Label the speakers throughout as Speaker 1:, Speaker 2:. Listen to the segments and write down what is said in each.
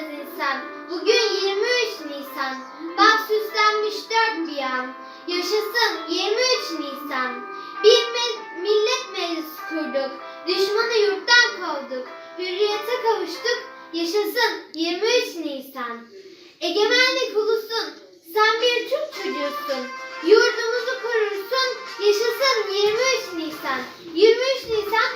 Speaker 1: görünmez insan. Bugün 23 Nisan. Bak süslenmiş dört bir yan. Yaşasın 23 Nisan. Bir me- millet meclisi kurduk. Düşmanı yurttan kovduk. Hürriyete kavuştuk. Yaşasın 23 Nisan. Egemenlik ulusun. Sen bir Türk çocuğusun. Yurdumuzu korursun. Yaşasın 23 Nisan. 23 Nisan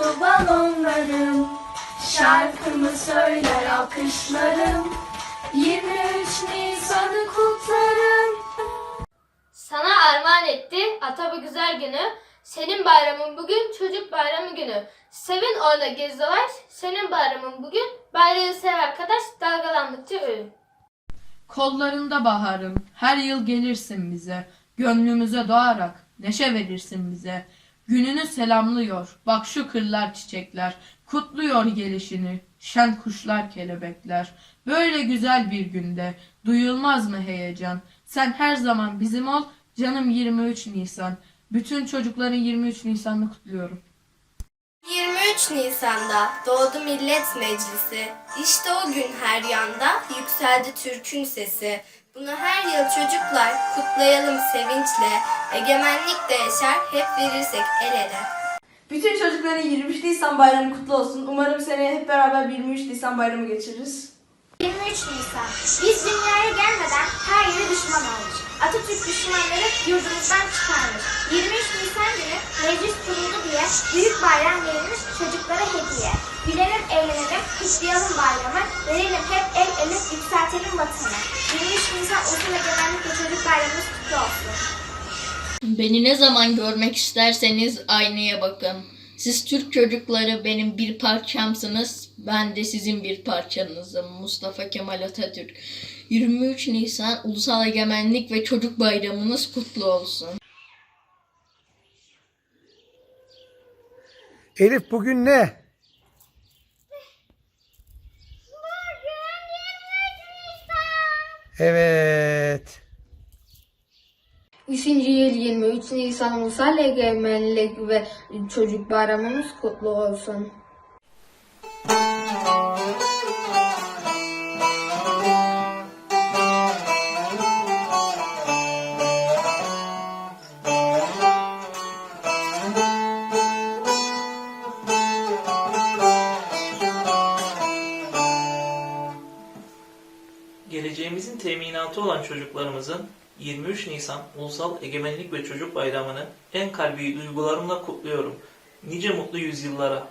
Speaker 2: Uçtu balonlarım. Şarkımı söyler alkışlarım. 23 Nisan'ı kutlarım.
Speaker 3: Sana armağan etti ata bu güzel günü. Senin bayramın bugün çocuk bayramı günü. Sevin orada gez dolaş. Senin bayramın bugün bayrağı sev arkadaş dalgalandıkça ölüm.
Speaker 4: Kollarında baharım, her yıl gelirsin bize. Gönlümüze doğarak neşe verirsin bize. Gününü selamlıyor, bak şu kırlar çiçekler. Kutluyor gelişini, şen kuşlar kelebekler. Böyle güzel bir günde duyulmaz mı heyecan? Sen her zaman bizim ol, canım 23 Nisan. Bütün çocukların 23 Nisan'ını kutluyorum.
Speaker 2: 23 Nisan'da doğdu Millet Meclisi. İşte o gün her yanda yükseldi Türk'ün sesi. Bunu her yıl çocuklar kutlayalım sevinçle. Egemenlik de yaşar hep verirsek el ele.
Speaker 5: Bütün çocukların 23 Nisan bayramı kutlu olsun. Umarım seneye hep beraber 23 Nisan bayramı geçiririz.
Speaker 1: 23 Nisan. Biz dünyaya gelmeden her yere düşman olmuş. Atatürk düşmanları yurdumuzdan çıkarmış. 23 Nisan günü meclis kuruldu diye büyük bayram verilmiş çocuklara hediye. Gülelim, eğlenelim, kutlayalım bayramı. Verelim hep yükseltelim vatanı. 23 Nisan Ulusal Egemenlik ve Çocuk Bayramımız kutlu olsun.
Speaker 6: Beni ne zaman görmek isterseniz aynaya bakın. Siz Türk çocukları benim bir parçamsınız. Ben de sizin bir parçanızım. Mustafa Kemal Atatürk. 23 Nisan Ulusal Egemenlik ve Çocuk Bayramınız kutlu olsun.
Speaker 7: Elif bugün ne? Evet.
Speaker 3: 3. yıl 23 Nisan Ulusal Egemenlik ve Çocuk Bayramımız kutlu olsun.
Speaker 8: Teminatı olan çocuklarımızın 23 Nisan Ulusal Egemenlik ve Çocuk Bayramı'nı en kalbi duygularımla kutluyorum. Nice mutlu yüzyıllara.